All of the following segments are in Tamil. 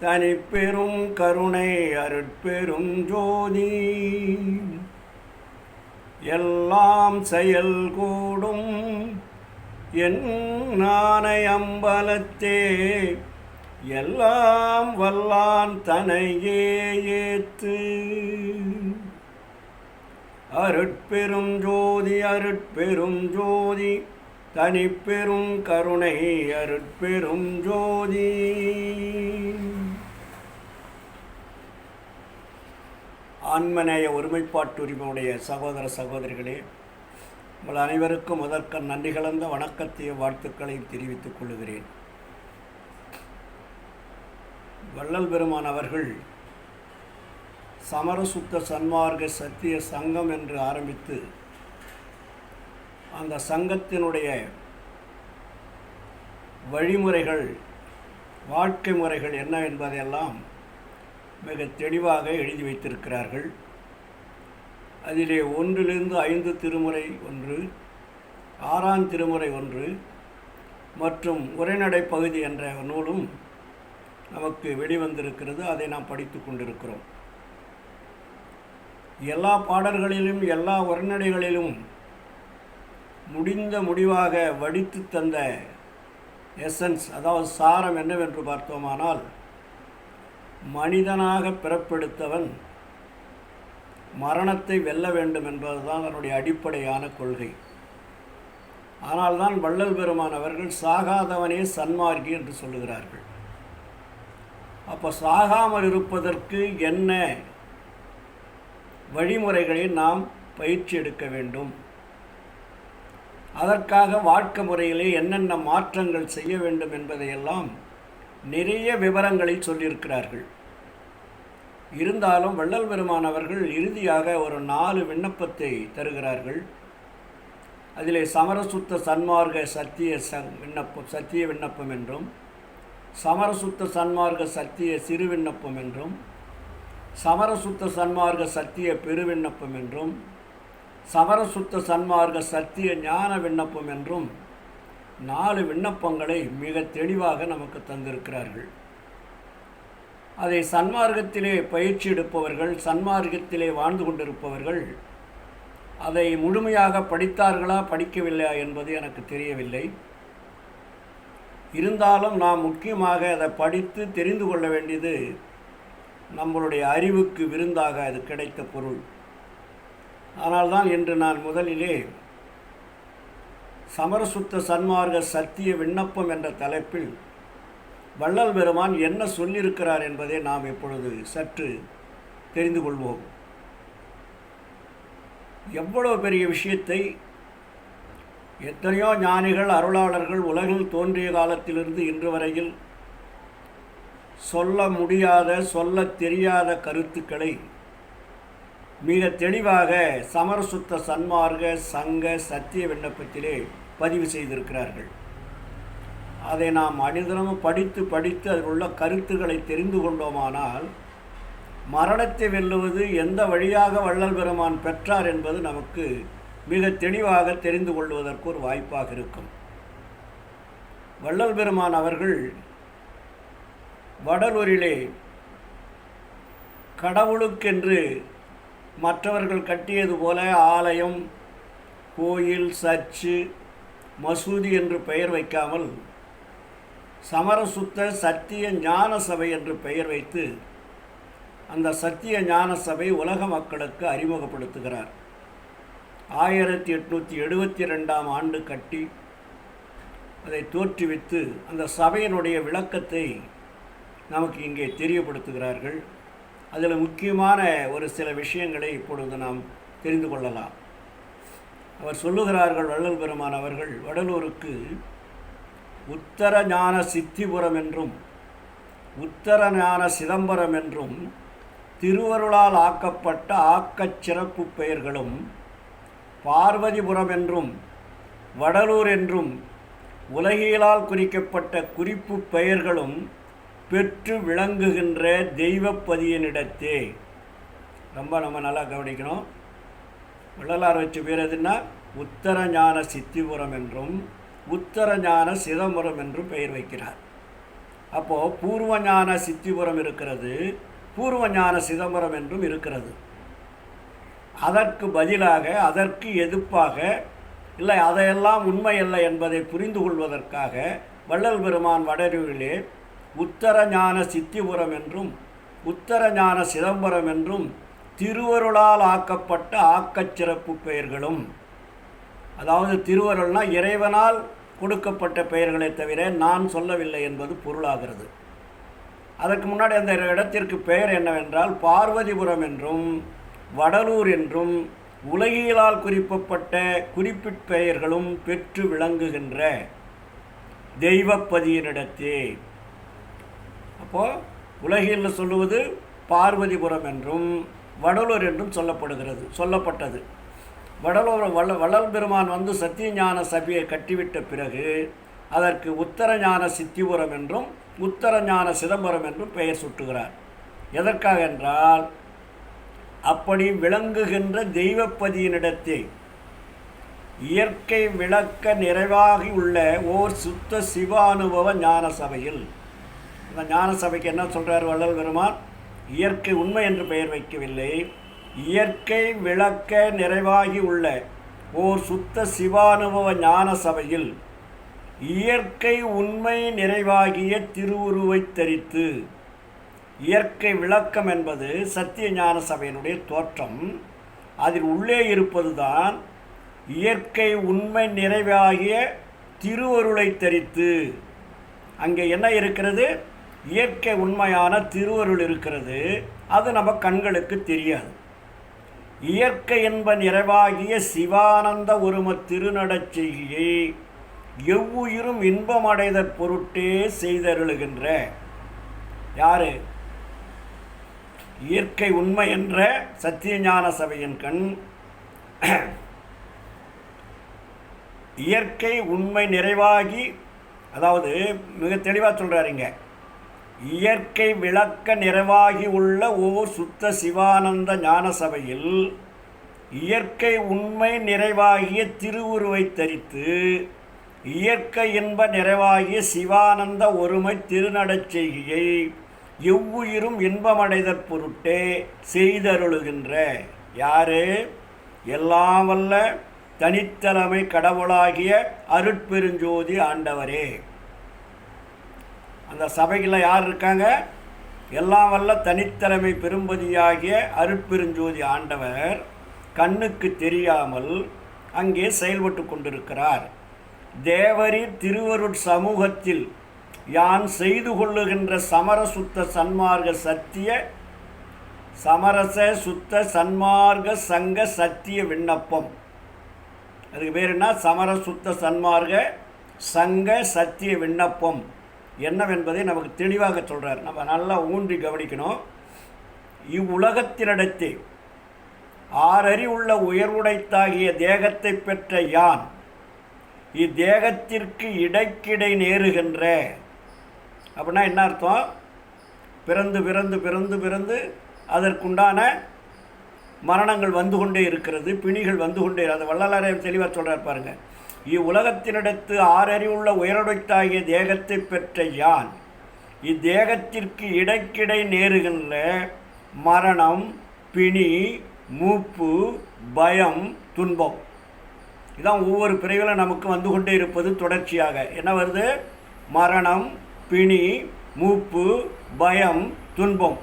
தனிப்பெரும் கருணை அருட்பெரும் ஜோதி. எல்லாம் செயல் கூடும் என் நானை அம்பலத்தே. எல்லாம் வல்லான் தனையே ஏத்து. அருட்பெரும் ஜோதி அருட்பெரும் ஜோதி. தனிப்பெரும் கருணை அருட்பெரும் ஜோதி. ஆன்மநேய ஒருமைப்பாட்டு உரிமையுடைய சகோதர சகோதரிகளே உங்கள் அனைவருக்கும் முதற்க நன்றி கலந்த வணக்கத்தையும் வாழ்த்துக்களையும் தெரிவித்துக் கொள்கிறேன். வள்ளல் பெருமான் அவர்கள் சமரசுத்த சன்மார்க்க சத்திய சங்கம் என்று ஆரம்பித்து அந்த சங்கத்தினுடைய வழிமுறைகள் வாழ்க்கை முறைகள் என்ன என்பதையெல்லாம் மிக தெளிவாக எழுதி வைத்திருக்கிறார்கள். அதிலே ஒன்றிலிருந்து ஐந்து திருமுறை ஒன்று ஆறாம் திருமுறை ஒன்று மற்றும் உரைநடை பகுதி என்ற நூலும் நமக்கு வெளிவந்திருக்கிறது. அதை நாம் படித்து கொண்டிருக்கிறோம். எல்லா பாடல்களிலும் எல்லா உரைநடைகளிலும் முடிந்த முடிவாக வடித்து தந்த எசன்ஸ் அதாவது சாரம் என்னவென்று பார்த்தோமானால் மனிதனாக பிறப்பெடுத்தவன் மரணத்தை வெல்ல வேண்டும் என்பதுதான் அதனுடைய அடிப்படையான கொள்கை. ஆனால்தான் வள்ளல் பெருமான் அவர்கள் சாகாதவனே சன்மார்க்கி என்று சொல்லுகிறார்கள். அப்போ சாகாமல் இருப்பதற்கு என்ன வழிமுறைகளை நாம் பயிற்சி எடுக்க வேண்டும்? அதற்காக வாழ்க்கை முறையிலே என்னென்ன மாற்றங்கள் செய்ய வேண்டும் என்பதையெல்லாம் நிறைய விவரங்களை சொல்லியிருக்கிறார்கள். இருந்தாலும் வள்ளல் பெருமான் அவர்கள் இறுதியாக ஒரு நாலு விண்ணப்பத்தை தருகிறார்கள். அதிலே சமரசுத்த சன்மார்க்க சத்திய சங் விண்ணப்பம் சத்திய விண்ணப்பம் என்றும் சமரசுத்த சன்மார்க்க சத்திய சிறு விண்ணப்பம் என்றும் சமரசுத்த சன்மார்க்க சத்திய பெருவிண்ணப்பம் என்றும் சமரசுத்த சன்மார்க்க சத்திய ஞான விண்ணப்பம் என்றும் நாலு விண்ணப்பங்களை மிக தெளிவாக நமக்கு தந்திருக்கிறார்கள். அதை சன்மார்க்கத்திலே பயிற்சி எடுப்பவர்கள் சன்மார்க்கத்திலே வாழ்ந்து கொண்டிருப்பவர்கள் அதை முழுமையாக படித்தார்களா படிக்கவில்லையா என்பது எனக்கு தெரியவில்லை. இருந்தாலும் நாம் முக்கியமாக அதை படித்து தெரிந்து கொள்ள வேண்டியது நம்மளுடைய அறிவுக்கு விருந்தாக அது கிடைத்த பொருள். ஆனால்தான் இன்று நான் முதலிலே சமரசுத்த சன்மார்க்க சத்திய விண்ணப்பம் என்ற தலைப்பில் வள்ளல் பெருமான் என்ன சொல்லியிருக்கிறார் என்பதை நாம் இப்பொழுது சற்று தெரிந்து கொள்வோம். எவ்வளவு பெரிய விஷயத்தை எத்தனையோ ஞானிகள் அருளாளர்கள் உலகில் தோன்றிய காலத்திலிருந்து இன்று வரையில் சொல்ல முடியாத சொல்ல தெரியாத கருத்துக்களை மிக தெளிவாக சமரசுத்த சன்மார்க்க சங்க சத்திய விண்ணப்பத்திலே பதிவு செய்திருக்கிறார்கள். அதை நாம் அனுதினமும் படித்து படித்து அதில் உள்ள கருத்துக்களை தெரிந்து கொண்டோமானால் மரணத்தை வெல்லுவது எந்த வழியாக வள்ளல் பெருமான் பெற்றார் என்பது நமக்கு மிக தெளிவாக தெரிந்து கொள்வதற்கு ஒரு வாய்ப்பாக இருக்கும். வள்ளல் பெருமான் அவர்கள் வடலூரிலே கடவுளுக்கென்று மற்றவர்கள் கட்டியது போல ஆலயம் கோயில் சர்ச்சு மசூதி என்று பெயர் வைக்காமல் சமரசுத்த சத்திய ஞான சபை என்று பெயர் வைத்து அந்த சத்திய ஞான சபை உலக மக்களுக்கு அறிமுகப்படுத்துகிறார். ஆயிரத்தி எட்நூற்றி எழுபத்தி ரெண்டாம் ஆண்டு கட்டி அதை தோற்றுவித்து அந்த சபையினுடைய விளக்கத்தை நமக்கு இங்கே தெரியப்படுத்துகிறார்கள். அதில் முக்கியமான ஒரு சில விஷயங்களை இப்பொழுது நாம் தெரிந்து கொள்ளலாம். அவர் சொல்லுகிறார்கள் வள்ளல் பெருமான் அவர்கள் வடலூருக்கு உத்தர ஞான சித்திபுரம் என்றும் உத்தர ஞான சிதம்பரம் என்றும் திருவருளால் ஆக்கப்பட்ட ஆக்கச் சிறப்பு பெயர்களும் பார்வதிபுரம் என்றும் வடலூர் என்றும் உலகியலால் குறிக்கப்பட்ட குறிப்பு பெயர்களும் பெற்று விளங்குகின்ற தெய்வப்பதியனிடத்தே. ரொம்ப நம்ம நல்லா கவனிக்கணும். வள்ளலார் வச்சு பேர் எதுன்னா உத்தர ஞான சித்திபுரம் என்றும் உத்தர ஞான சிதம்பரம் என்றும் பெயர் வைக்கிறார். அப்போது பூர்வஞான சித்திபுரம் இருக்கிறது பூர்வஞான சிதம்பரம் என்றும் இருக்கிறது. அதற்கு பதிலாக அதற்கு எதிர்ப்பாக இல்லை அதையெல்லாம் உண்மையல்ல என்பதை புரிந்து கொள்வதற்காக வள்ளல் பெருமான் வடருவிலே உத்தர ஞான சித்திபுரம் என்றும் உத்தர ஞான சிதம்பரம் என்றும் திருவருளால் ஆக்கப்பட்ட ஆக்கச்சிறப்பு பெயர்களும். அதாவது திருவருள்னா இறைவனால் கொடுக்கப்பட்ட பெயர்களை தவிர நான் சொல்லவில்லை என்பது பொருளாகிறது. அதற்கு முன்னாடி அந்த இடத்திற்கு பெயர் என்னவென்றால் பார்வதிபுரம் என்றும் வடலூர் என்றும் உலகியலால் குறிப்பப்பட்ட குறிப்பிட்ட பெயர்களும் பெற்று விளங்குகின்ற தெய்வப்பதியினிடத்தே. அப்போது உலகில் சொல்லுவது பார்வதிபுரம் என்றும் வடலூர் என்றும் சொல்லப்படுகிறது சொல்லப்பட்டது. வடலூர் வள வள்ளல் பெருமான் வந்து சத்தியஞான சபையை கட்டிவிட்ட பிறகு அதற்கு உத்தர ஞான சித்திபுரம் என்றும் உத்தர ஞான சிதம்பரம் என்றும் பெயர் சுட்டுகிறார். எதற்காக என்றால் அப்படி விளங்குகின்ற தெய்வப்பதியினிடத்தே இயற்கை விளக்க நிறைவாகி உள்ள ஓர் சுத்த சிவ அனுபவ ஞான சபையில் இந்த ஞான சபைக்கு என்ன சொல்கிறார் வள்ளல் பெருமான்? இயற்கை உண்மை என்று பெயர் வைக்கவில்லை. இயற்கை விளக்க நிறைவாகி உள்ள ஓர் சுத்த சிவானுபவ ஞான சபையில் இயற்கை உண்மை நிறைவாகிய திருவுருவை தரித்து இயற்கை விளக்கம் என்பது சத்திய ஞான சபையினுடைய தோற்றம். அதில் உள்ளே இருப்பதுதான் இயற்கை உண்மை நிறைவாகிய திருவருளை தரித்து. அங்கே என்ன இருக்கிறது? இயற்கை உண்மையான திருவருள் இருக்கிறது அது நம்ம கண்களுக்கு தெரியாது. இயற்கை என்ப நிறைவாகிய சிவானந்த ஒரும திருநடச் செய்தியை எவ்வுயிரும் இன்பமடைதற் பொருட்டே செய்தருளுகின்ற. யாரு? இயற்கை உண்மை என்ற சத்தியஞான சபையின் கண். இயற்கை உண்மை நிறைவாகி அதாவது மிக தெளிவாக சொல்கிறாருங்க இயற்கை விளக்க நிறைவாகி உள்ள ஓர் சுத்த சிவானந்த ஞான சபையில் இயற்கை உண்மை நிறைவாகிய திருவுருவை தரித்து இயற்கை இன்ப நிறைவாகிய சிவானந்த ஒருமை திருநடச் செய்கையை எவ்வுயிரும் இன்பமடைதற் பொருட்டே செய்தருளுகின்ற. யாரு? எல்லாம் வல்ல தனித்தலைமை கடவுளாகிய அருட்பெருஞ்சோதி ஆண்டவரே. அந்த சபையில் யார் இருக்காங்க? எல்லாம் வல்ல தனித்தலைமை பெரும்பதியாகிய அருட்பெருஞ்சோதி ஆண்டவர் கண்ணுக்கு தெரியாமல் அங்கே செயல்பட்டு கொண்டிருக்கிறார். தேவரி திருவருட் சமூகத்தில் யான் செய்து கொள்ளுகின்ற சமரசுத்த சன்மார்க்க சத்திய சமரச சுத்த சன்மார்க்க சங்க சத்திய விண்ணப்பம். அதுக்கு பேர் என்ன? சமரசுத்த சன்மார்க்க சங்க சத்திய விண்ணப்பம். என்னவென்பதை நமக்கு தெளிவாக சொல்கிறார் நம்ம நல்லா ஊன்றி கவனிக்கணும். இவ்வுலகத்தினிடத்தே ஆறறி உள்ள உயர்வுடைத்தாகிய தேகத்தை பெற்ற யான் இத்தேகத்திற்கு இடைக்கிடை நேருகின்ற. அப்படின்னா என்ன அர்த்தம்? பிறந்து பிறந்து பிறந்து பிறந்து அதற்குண்டான மரணங்கள் வந்து கொண்டே இருக்கிறது பிணிகள் வந்து கொண்டே அது வள்ளலாரே தெளிவாக சொல்கிறார் பாருங்க. இவ்வுலகத்தினிடத்து ஆறறிவுள்ள உயரடைத்தாகிய தேகத்தை பெற்ற யான் இத்தேகத்திற்கு இடைக்கிடை நேருகின்ற மரணம் பிணி மூப்பு பயம் துன்பம். இதான் ஒவ்வொரு பிரிவிலும் நமக்கு வந்து கொண்டே இருப்பது தொடர்ச்சியாக. என்ன வருது? மரணம் பிணி மூப்பு பயம் துன்பம்.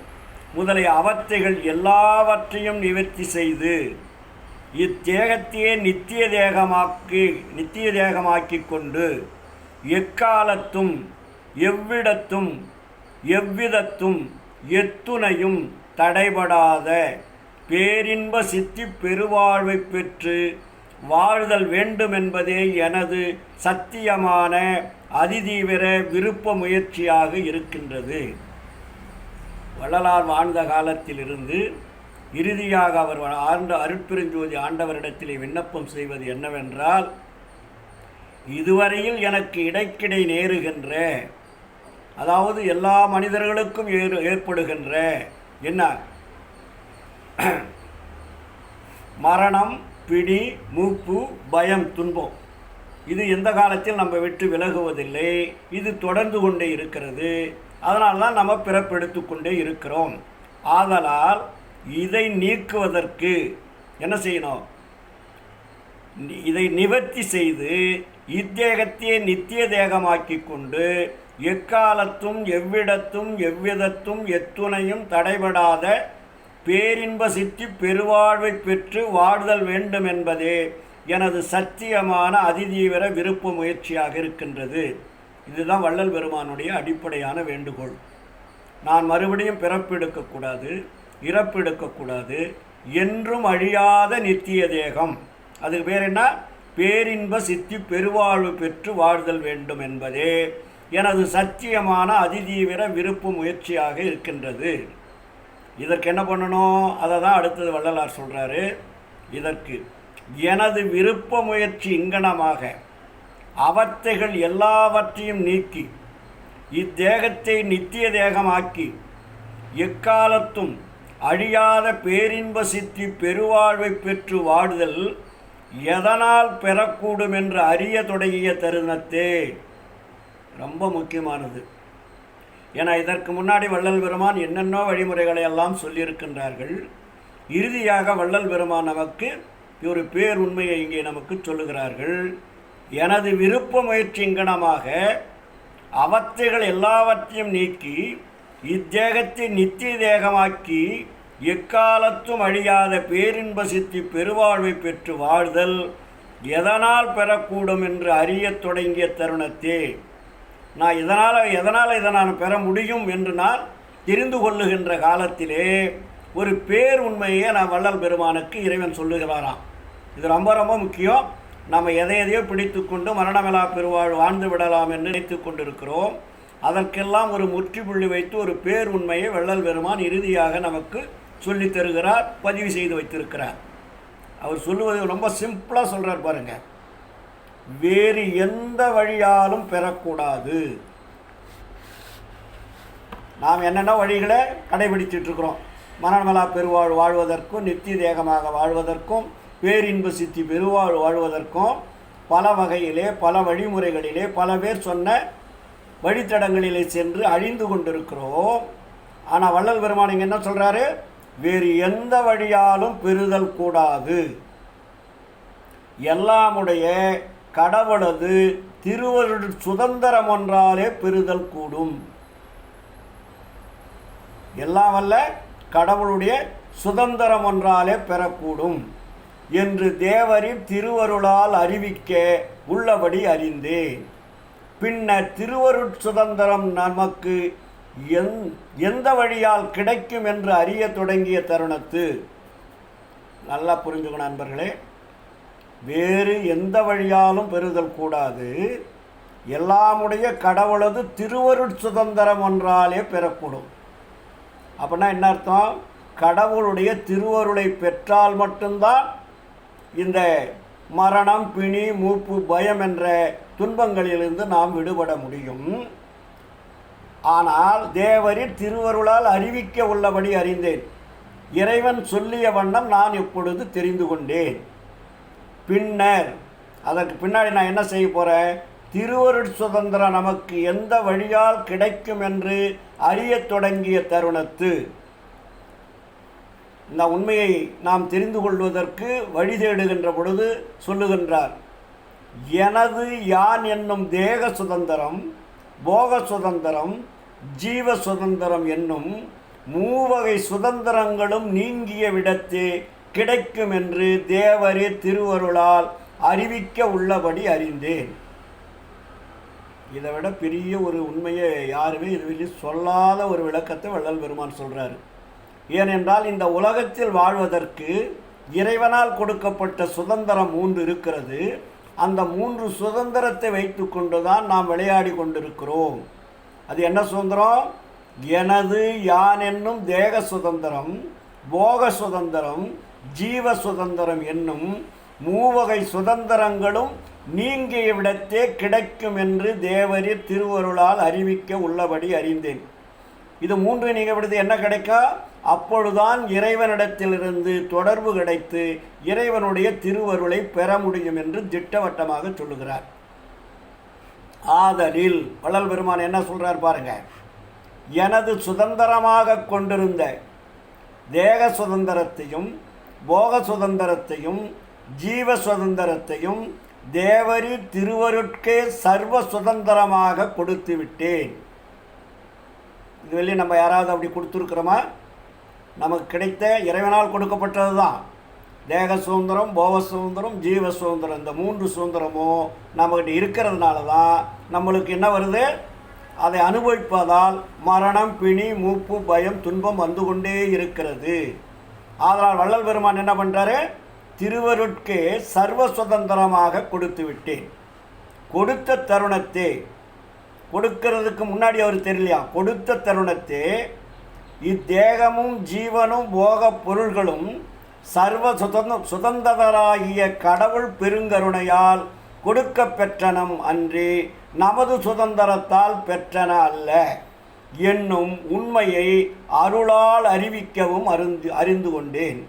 முதலிய அவத்தைகள் எல்லாவற்றையும் நிவர்த்தி செய்து இத்தேகத்தையே நித்திய தேகமாக்கி நித்திய தேகமாக்கி கொண்டு எக்காலத்தும் எவ்விடத்தும் எவ்விதத்தும் எத்துணையும் தடைபடாத பேரின்ப சித்தி பெருவாழ்வை பெற்று வாழ்தல் வேண்டும் என்பதே எனது சத்தியமான அதிதீவிர விருப்ப முயற்சியாக இருக்கின்றது. வள்ளலார் வாழ்ந்த காலத்திலிருந்து இறுதியாக அவர் ஆண்ட அருட்பெருஞ்சோதி ஆண்டவரிடத்திலே விண்ணப்பம் செய்வது என்னவென்றால் இதுவரையில் எனக்கு இடைக்கிடை நேருகின்ற அதாவது எல்லா மனிதர்களுக்கும் ஏற்படுகின்ற என்ன மரணம் பிடி மூப்பு பயம் துன்பம். இது எந்த காலத்தில் நம்ம விட்டு விலகுவதில்லை. இது தொடர்ந்து கொண்டே இருக்கிறது. அதனால் தான் நம்ம பிறப்பெடுத்து கொண்டே இருக்கிறோம். ஆதலால் இதை நீக்குவதற்கு என்ன செய்யணும்? இதை நிவர்த்தி செய்து இத்தேகத்தையே நித்திய தேகமாக்கி கொண்டு எக்காலத்தும் எவ்விடத்தும் எவ்விதத்தும் எத்துணையும் தடைபடாத பேரின்ப சித்தி பெருவாழ்வை பெற்று வாழ்தல் வேண்டும் என்பதே எனது சத்தியமான அதிதீவிர விருப்ப முயற்சியாக இருக்கின்றது. இதுதான் வள்ளல் பெருமானுடைய அடிப்படையான வேண்டுகோள். நான் மறுபடியும் பிறப்பெடுக்கக்கூடாது இறப்பெடுக்கக்கூடாது என்றும் அழியாத நித்திய தேகம். அதுக்கு பேர் என்ன? பேரின்ப சித்தி பெருவாழ்வு பெற்று வாழ்தல் வேண்டும் என்பதே எனது சத்தியமான அதிதீவிர விருப்ப முயற்சியாக இருக்கின்றது. இதற்கு என்ன பண்ணணும்? அதை தான் அடுத்தது வள்ளலார் சொல்கிறாரு இதற்கு எனது விருப்ப முயற்சி இங்கனமாக அவத்தைகள் எல்லாவற்றையும் நீக்கி இத்தேகத்தை நித்திய தேகமாக்கி எக்காலத்தும் அழியாத பேரின்ப சித்தி பெருவாழ்வை பெற்று வாடுதல் எதனால் பெறக்கூடும் என்று அறிய தொடங்கிய தருணத்தே. ரொம்ப முக்கியமானது. ஏன்னா இதற்கு முன்னாடி வள்ளல் பெருமான் என்னென்னோ வழிமுறைகளை எல்லாம் சொல்லியிருக்கின்றார்கள். இறுதியாக வள்ளல் பெருமான் நமக்கு ஒரு பேர் உண்மையை இங்கே நமக்கு சொல்லுகிறார்கள். எனது விருப்ப முயற்சிங்கனமாக அவத்தைகள் எல்லாவற்றையும் நீக்கி இத்தேகத்தை நித்திய தேகமாக்கி எக்காலத்தும் அழியாத பேரின்ப சித்தி பெருவாழ்வை பெற்று வாழ்தல் எதனால் பெறக்கூடும் என்று அறியத் தொடங்கிய தருணத்தே. நான் இதனால் எதனால் இதை நான் பெற முடியும் என்று நான் தெரிந்து கொள்ளுகின்ற காலத்திலே ஒரு பேர் உண்மையை நான் வள்ளல் பெருமானுக்கு இறைவன் சொல்லுகிறாராம். இது ரொம்ப ரொம்ப முக்கியம். நம்ம எதை எதையோ பிடித்து கொண்டு மரணமிலா பெருவாழ் வாழ்ந்து விடலாம் என்று நினைத்து கொண்டிருக்கிறோம். அதற்கெல்லாம் ஒரு முற்றுப்புள்ளி வைத்து ஒரு பேர் உண்மையை வெள்ளல் பெருமான் இறுதியாக நமக்கு சொல்லித் தருகிறார் பதிவு செய்து வைத்திருக்கிறார். அவர் சொல்லுவது ரொம்ப சிம்பிளாக சொல்கிறார் பாருங்க. வேறு எந்த வழியாலும் பெறக்கூடாது. நாம் என்னென்ன வழிகளை கடைபிடிச்சிட்ருக்கிறோம் மரணமலா பெருவாழ் வாழ்வதற்கும் நித்திய தேகமாக வாழ்வதற்கும் பேரின்ப சித்தி பெருவாழ் வாழ்வதற்கும் பல வகையிலே பல வழிமுறைகளிலே பல பேர் சொன்ன வழித்தடங்களிலே சென்று அழிந்து கொண்டிருக்கிறோம். ஆனால் வள்ளல் பெருமான் இங்கே என்ன சொல்கிறாரு வேறு எந்த வழியாலும் பெறுதல் கூடாது. எல்லாமுடைய கடவுளது திருவருள் சுதந்திரம் ஒன்றாலே பெறுதல் கூடும். எல்லாம் வல்ல கடவுளுடைய சுதந்திரம் ஒன்றாலே பெறக்கூடும். என்று தேவரின் திருவருளால் அறிவிக்க உள்ளபடி அறிந்தேன். பின்னர் திருவருட் சுதந்திரம் நமக்கு எந் எந்த வழியால் கிடைக்கும் என்று அறிய தொடங்கிய தருணத்து. நல்லா புரிஞ்சுக்கணும் நண்பர்களே. வேறு எந்த வழியாலும் பெறுதல் கூடாது. எல்லாமுடைய கடவுளது திருவருட் சுதந்திரம் ஒன்றாலே பெறக்கூடும் அப்படின்னா என்ன அர்த்தம்? கடவுளுடைய திருவருளை பெற்றால் மட்டும்தான் இந்த மரணம் பிணி மூப்பு பயம் என்ற துன்பங்களிலிருந்து நாம் விடுபட முடியும். ஆனால் தேவரின் திருவருளால் அறிவிக்க உள்ளபடி அறிந்தேன். இறைவன் சொல்லிய வண்ணம் நான் இப்பொழுது தெரிந்து கொண்டேன். பின்னர் அதற்கு பின்னாடி நான் என்ன செய்ய போகிறேன் திருவருட் சுதந்திரம் நமக்கு எந்த வழியால் கிடைக்கும் என்று அறியத் தொடங்கிய தருணத்து இந்த உண்மையை நாம் தெரிந்து கொள்வதற்கு வழி தேடுகின்ற பொழுது சொல்லுகின்றார் எனது யான் என்னும் தேக சுதந்திரம் போக சுதந்திரம் ஜீவ சுதந்திரம் என்னும் மூவகை சுதந்திரங்களும் நீங்கிய விடத்தே கிடைக்கும் என்று தேவரே திருவருளால் அறிவிக்க உள்ளபடி அறிந்தேன். இதை விட பெரிய ஒரு உண்மையை யாருமே இதுவரை சொல்லாத ஒரு விளக்கத்தை வள்ளல் பெருமான் சொல்கிறாரு ஏனென்றால் இந்த உலகத்தில் வாழ்வதற்கு இறைவனால் கொடுக்கப்பட்ட சுதந்திரம் மூன்று இருக்கிறது. அந்த மூன்று சுதந்திரத்தை வைத்துக்கொண்டு தான் நாம் விளையாடி கொண்டிருக்கிறோம். அது என்ன சுதந்திரம்? எனது யான் என்னும் தேக சுதந்திரம் போக சுதந்திரம் ஜீவ சுதந்திரம் என்னும் மூவகை சுதந்திரங்களும் நீங்கிய விடத்தே கிடைக்கும் என்று தேவரின் திருவருளால் அறிவிக்க உள்ளபடி அறிந்தேன். இது மூன்று நீங்க விடுது என்ன கிடைக்கும்? அப்பொழுதுதான் இறைவனிடத்திலிருந்து தொடர்பு கிடைத்து இறைவனுடைய திருவருளை பெற முடியும் என்று திட்டவட்டமாக சொல்லுகிறார். ஆதலில் வள்ளல் பெருமான் என்ன சொல்கிறார் பாருங்க. எனது சுதந்திரமாக கொண்டிருந்த தேக சுதந்திரத்தையும் போக சுதந்திரத்தையும் ஜீவ சுதந்திரத்தையும் தேவரி திருவருட்கே சர்வ சுதந்திரமாக கொடுத்து விட்டேன் இது வெளியே நம்ம யாராவது அப்படி கொடுத்துருக்குறோமா? நமக்கு கிடைத்த இறைவனால் கொடுக்கப்பட்டது தான் தேக சுதந்திரம் போக சுதந்திரம் ஜீவ சுதந்திரம். இந்த மூன்று சுதந்திரமும் நம்மகிட்ட இருக்கிறதுனால தான் நம்மளுக்கு என்ன வருது? அதை அனுபவிப்பதால் மரணம் பிணி மூப்பு பயம் துன்பம் வந்து கொண்டே இருக்கிறது. அதனால் வள்ளல் பெருமான் என்ன பண்ணுறாரு திருவருட்கே சர்வ சுதந்திரமாக கொடுத்து விட்டேன். கொடுத்த தருணத்தை கொடுக்கிறதுக்கு முன்னாடி அவர் தெரியலையா? கொடுத்த தருணத்தை இத்தேகமும் ஜீவனும் போகப் பொருள்களும் சர்வ சுதந்த சுதந்திரராகிய கடவுள் பெருங்கருணையால் கொடுக்க பெற்றனம் அன்றி நமது சுதந்திரத்தால் பெற்றன அல்ல என்னும் உண்மையை அருளால் அறிவிக்கவும் அறிந்து அறிந்து கொண்டேன்.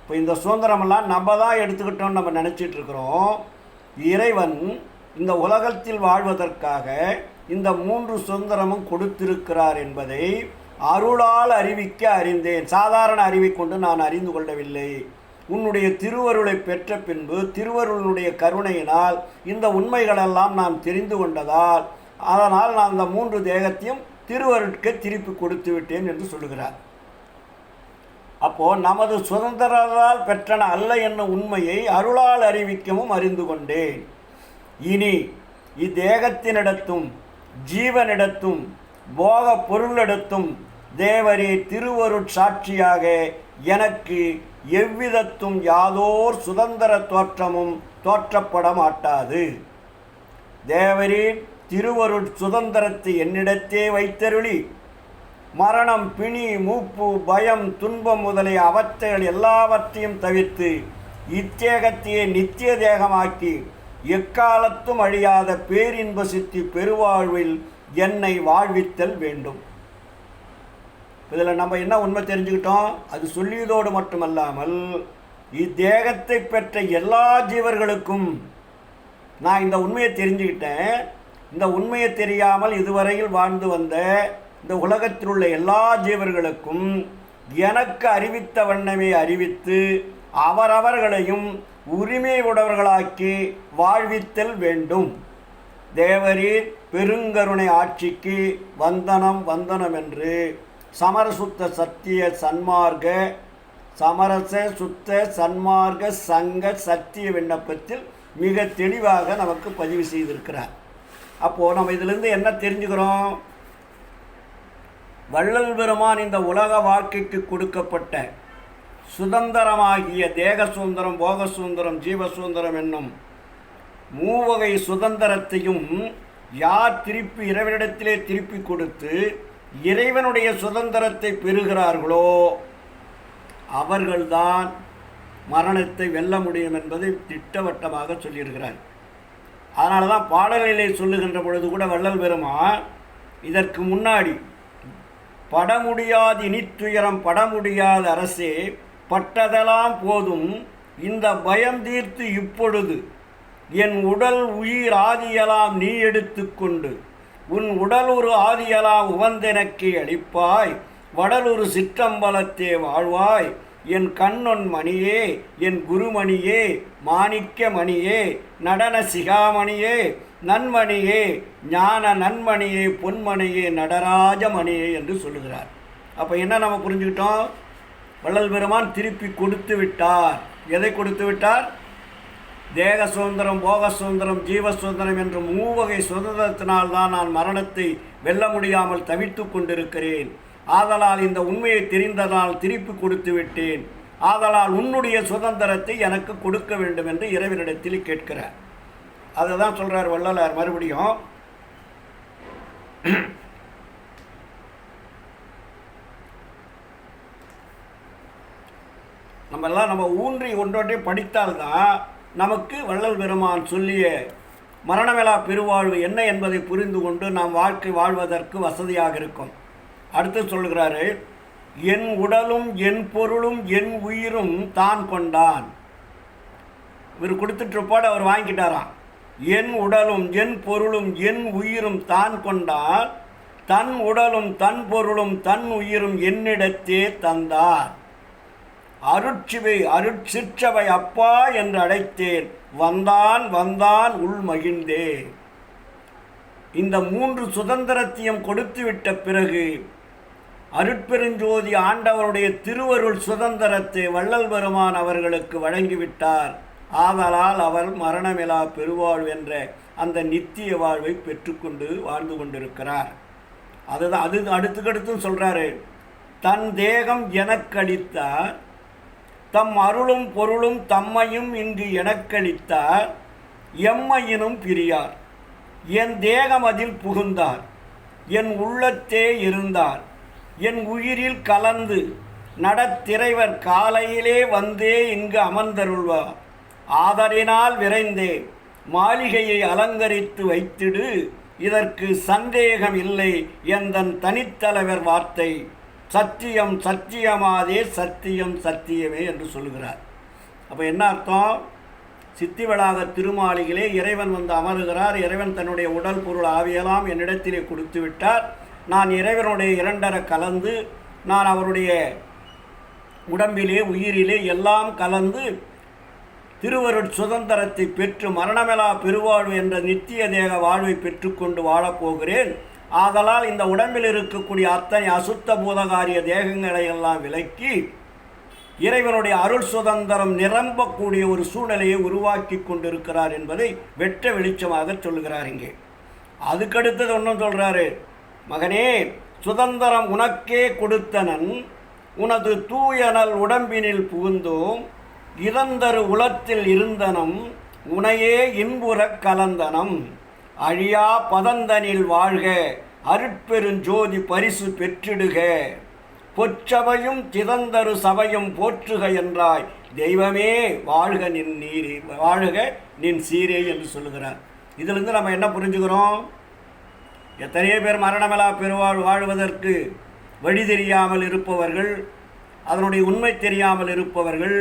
இப்போ இந்த சுதந்திரமெல்லாம் நம்ம தான் எடுத்துக்கிட்டோம்னு நம்ம நினச்சிட்டு இருக்கிறோம். இறைவன் இந்த உலகத்தில் வாழ்வதற்காக இந்த மூன்று சுதந்திரமும் கொடுத்திருக்கிறார் என்பதை அருளால் அறிவிக்க அறிந்தேன். சாதாரண அறிவை கொண்டு நான் அறிந்து கொள்ளவில்லை. உன்னுடைய திருவருளை பெற்ற பின்பு திருவருளுடைய கருணையினால் இந்த உண்மைகளெல்லாம் நான் தெரிந்து கொண்டதால் அதனால் நான் அந்த மூன்று தேகத்தையும் திருவருட்கே திருப்பி கொடுத்து விட்டேன் என்று சொல்லுகிறார். அப்போது நமது சுதந்திரத்தால் பெற்றன அல்ல என்னும் உண்மையை அருளால் அறிவிக்கவும் அறிந்து கொண்டேன். இனி இத்தேகத்தினிடத்தும் ஜீவனிடத்தும் போக பொருளிடத்தும் தேவரே திருவருட் சாட்சியாக எனக்கு எவ்விதத்தும் யாதோர் சுதந்திர தோற்றமும் தோற்றப்பட மாட்டாது. தேவரீர் திருவருட் சுதந்திரத்தை என்னிடத்தே வைத்தருளி. மரணம் பிணி மூப்பு பயம் துன்பம் முதலிய அவத்தைகள் எல்லாவற்றையும் தவிர்த்து இத்தேகத்தையே நித்திய தேகமாக்கி எக்காலத்தும் அழியாத பேரின்ப சித்தி பெருவாழ்வில் என்னை வாழ்வித்தல் வேண்டும். இதில் நம்ம என்ன உண்மை தெரிஞ்சுக்கிட்டோம்? அது சொல்லியதோடு மட்டுமல்லாமல் இத்தேகத்தை பெற்ற எல்லா ஜீவர்களுக்கும் நான் இந்த உண்மையை தெரிஞ்சுக்கிட்டேன். இந்த உண்மையை தெரியாமல் இதுவரையில் வாழ்ந்து வந்த இந்த உலகத்தில் உள்ள எல்லா ஜீவர்களுக்கும் எனக்கு அறிவித்த வண்ணமே அறிவித்து அவரவர்களையும் உரிமை உடையவர்களாக்கி வாழ்வித்தல் வேண்டும். தேவரீர் பெருங்கருணை ஆட்சிக்கு வந்தனம் வந்தனம் என்று சமரசுத்த சத்திய சன்மார்க்க சமரச சுத்த சன்மார்க்க சங்க சத்திய விண்ணப்பத்தில் மிக தெளிவாக நமக்கு பதிவு செய்திருக்கிறார். அப்போது நம்ம இதிலிருந்து என்ன தெரிஞ்சுக்கிறோம்? வள்ளல் பெருமான் இந்த உலக வாழ்க்கைக்கு கொடுக்கப்பட்ட சுதந்திரமாகிய தேக சுதந்திரம் போக சுதந்திரம் ஜீவ சுதந்திரம் என்னும் மூவகை சுதந்திரத்தையும் யார் திருப்பி இறைவனிடத்திலே திருப்பி கொடுத்து இறைவனுடைய சுதந்திரத்தை பெறுகிறார்களோ அவர்கள்தான் மரணத்தை வெல்ல முடியும் என்பதை திட்டவட்டமாக சொல்லியிருக்கிறார். அதனால தான் பாடல்களை சொல்லுகின்ற பொழுது கூட வள்ளல் பெருமான் இதற்கு முன்னாடி பட முடியாது இனித்துயரம் பட முடியாத அரசே பட்டதெல்லாம் போதும் இந்த பயம் தீர்த்து இப்பொழுது என் உடல் உயிர் ஆதியெல்லாம் நீ எடுத்துக்கொண்டு உன் உடல் ஒரு ஆதியலாம் உவந்தெனக்கே அளிப்பாய் வடலொரு சிற்றம்பலத்தே வாழ்வாய். என் கண்ணொன் மணியே என் குருமணியே மாணிக்க மணியே நடன சிகாமணியே நன்மணியே ஞான நன்மணியே பொன்மணியே நடராஜ மணியே என்று சொல்லுகிறார். அப்போ என்ன நம்ம புரிஞ்சுக்கிட்டோம்? வள்ளல் பெருமான் திருப்பி கொடுத்து விட்டார். எதை கொடுத்து விட்டார்? தேக சுதந்திரம் போக சுதந்திரம் ஜீவ சுதந்திரம் என்ற மூவகை சுதந்திரத்தினால் தான் நான் மரணத்தை வெல்ல முடியாமல் தவித்து கொண்டிருக்கிறேன். ஆதலால் இந்த உண்மையை தெரிந்ததால் திருப்பி கொடுத்து விட்டேன். ஆதலால் உன்னுடைய சுதந்திரத்தை எனக்கு கொடுக்க வேண்டும் என்று இறைவனிடத்தில் கேட்கிறார். அதை தான் சொல்கிறார் வள்ளலார். மறுபடியும் நம்மெல்லாம் நம்ம ஊன்றி ஒன்றொன்றை படித்தால்தான் நமக்கு வள்ளல் பெருமான் சொல்லிய மரணமெலா பெருவாழ்வு என்ன என்பதை புரிந்து கொண்டு நாம் வாழ்க்கை வாழ்வதற்கு வசதியாக இருக்கும். அடுத்து சொல்கிறாரு என் உடலும் என் பொருளும் என் உயிரும் தான் கொண்டான். இவர் கொடுத்துட்டு அவர் வாங்கிக்கிட்டாராம். என் உடலும் என் பொருளும் என் உயிரும் தான் கொண்டால் தன் உடலும் தன் பொருளும் தன் உயிரும் என்னிடத்தே தந்தார். அருட்சிவை அருட்சிற்றவை அப்பா என்று அழைத்தேன். வந்தான் வந்தான் உள் மகிழ்ந்தே. இந்த மூன்று சுதந்திரத்தையும் கொடுத்துவிட்ட பிறகு அருட்பெருஞ்சோதி ஆண்டவருடைய திருவருள் சுதந்திரத்தை வள்ளல் பெருமான் அவர்களுக்கு வழங்கிவிட்டார். ஆதலால் அவர் மரணமிலா பெருவாழ்வு என்ற அந்த நித்திய வாழ்வை பெற்றுக்கொண்டு வாழ்ந்து கொண்டிருக்கிறார். அதுதான் அது அடுத்துக்கடுத்தும் சொல்கிறாரு தன் தேகம் எனக்களித்தார் தம் அருளும் பொருளும் தம்மையும் இங்கு எனக்களித்தார் எம்மையினும் பிரியார். என் தேகம் அதில் புகுந்தார் என் உள்ளத்தே இருந்தார். என் உயிரில் கலந்து நடத்திரைவர் காலையிலே வந்தே இங்கு அமர்ந்தருள்வார். ஆதரினால் விரைந்தே மாளிகையை அலங்கரித்து வைத்திடு இதற்கு சந்தேகம் இல்லை எந்தன் தனித்தலைவர் வார்த்தை. சத்தியம் சத்தியமாதே சத்தியம் சத்தியமே என்று சொல்கிறார் அப்போ என்ன அர்த்தம்? சித்திவளாக திருமாளிகளே இறைவன் வந்து அமருகிறார். இறைவன் தன்னுடைய உடல் பொருள் ஆவியெல்லாம் என்னிடத்திலே கொடுத்து விட்டார். நான் இறைவனுடைய இரண்டர கலந்து நான் அவருடைய உடம்பிலே உயிரிலே எல்லாம் கலந்து திருவருட் சுதந்திரத்தை பெற்று மரணமெலா பெருவாழ்வு என்ற நித்திய தேக வாழ்வை பெற்றுக்கொண்டு வாழப்போகிறேன் ஆதலால் இந்த உடம்பில் இருக்கக்கூடிய அத்தனை அசுத்த பூதகாரிய தேகங்களை எல்லாம் விலக்கி இறைவனுடைய அருள் சுதந்திரம் நிரம்பக்கூடிய ஒரு சூழ்நிலையை உருவாக்கி கொண்டிருக்கிறார் என்பதை வெட்ட வெளிச்சமாக சொல்லுகிறார் இங்கே. அதுக்கடுத்தது ஒன்றும் சொல்கிறாரு மகனே சுதந்திரம் உனக்கே கொடுத்தனன் உனது தூயனல் உடம்பினில் புகுந்தோம் இறந்தரு உளத்தில் இருந்தனம் உனையே இன்புறக் கலந்தனம். அழியா பதந்தனில் வாழ்க அருட்பெருஞ்சோதி பரிசு பெற்றிடுக. பொற்சபையும் திதந்தரு சபையும் போற்றுக என்றாய் தெய்வமே வாழ்க நின் நீரே வாழ்க நின் சீரே என்று சொல்லுகிறார். இதிலிருந்து நம்ம என்ன புரிஞ்சுக்கிறோம்? எத்தனையோ பேர் மரணமெலா பெருவாழ் வாழ்வதற்கு வழி தெரியாமல் இருப்பவர்கள் அதனுடைய உண்மை தெரியாமல் இருப்பவர்கள்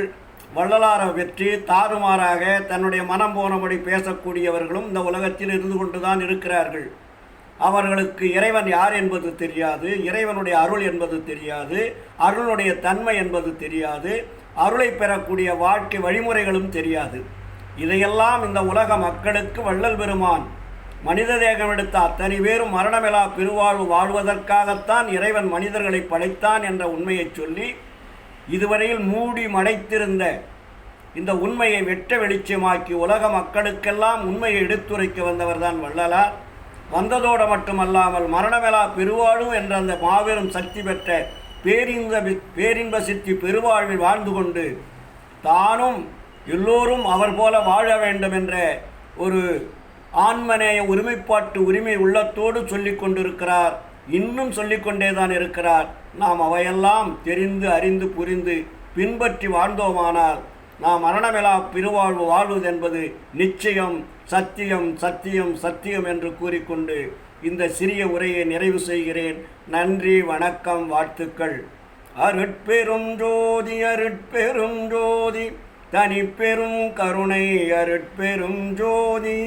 வள்ளலாரை வெற்றி தாறுமாறாக தன்னுடைய மனம் போனபடி பேசக்கூடியவர்களும் இந்த உலகத்தில் இருந்து கொண்டுதான் இருக்கிறார்கள். அவர்களுக்கு இறைவன் யார் என்பது தெரியாது இறைவனுடைய அருள் என்பது தெரியாது அருளுடைய தன்மை என்பது தெரியாது அருளை பெறக்கூடிய வாழ்க்கை வழிமுறைகளும் தெரியாது. இதையெல்லாம் இந்த உலக மக்களுக்கு வள்ளல் பெருமான் மனித தேகம் எடுத்த அத்தனை பேரும் மரணமிலா பெருவாழ்வு வாழ்வதற்காகத்தான் இறைவன் மனிதர்களை படைத்தான் என்ற உண்மையை சொல்லி இதுவரையில் மூடி மடைத்திருந்த இந்த உண்மையை வெட்ட வெளிச்சமாக்கி உலக மக்களுக்கெல்லாம் உண்மையை எடுத்துரைக்க வந்தவர்தான் வள்ளலார். வந்ததோடு மட்டுமல்லாமல் மரணமெலா பெருவாழும் என்ற அந்த மாபெரும் சக்தி பெற்ற பேரின்ப பேரின்ப சித்தி பெருவாழ்வில் வாழ்ந்து கொண்டு தானும் எல்லோரும் அவர் போல வாழ வேண்டும் என்ற ஒரு ஆண்மநேய ஒருமைப்பாட்டு உரிமை உள்ளத்தோடு சொல்லிக் கொண்டிருக்கிறார். இன்னும் சொல்லிக்கொண்டே தான் இருக்கிறார். நாம் அவையெல்லாம் தெரிந்து அறிந்து புரிந்து பின்பற்றி வாழ்ந்தோமானால் நாம் மரணமிலா பெருவாழ்வு வாழ்வது என்பது நிச்சயம் சத்தியம் சத்தியம் சத்தியம் என்று கூறிக்கொண்டு இந்த சிறிய உரையை நிறைவு செய்கிறேன். நன்றி வணக்கம் வாழ்த்துக்கள். அருட்பெரும் ஜோதி அருட்பெரும் ஜோதி தனிப்பெரும் கருணை அருட்பெரும் ஜோதி.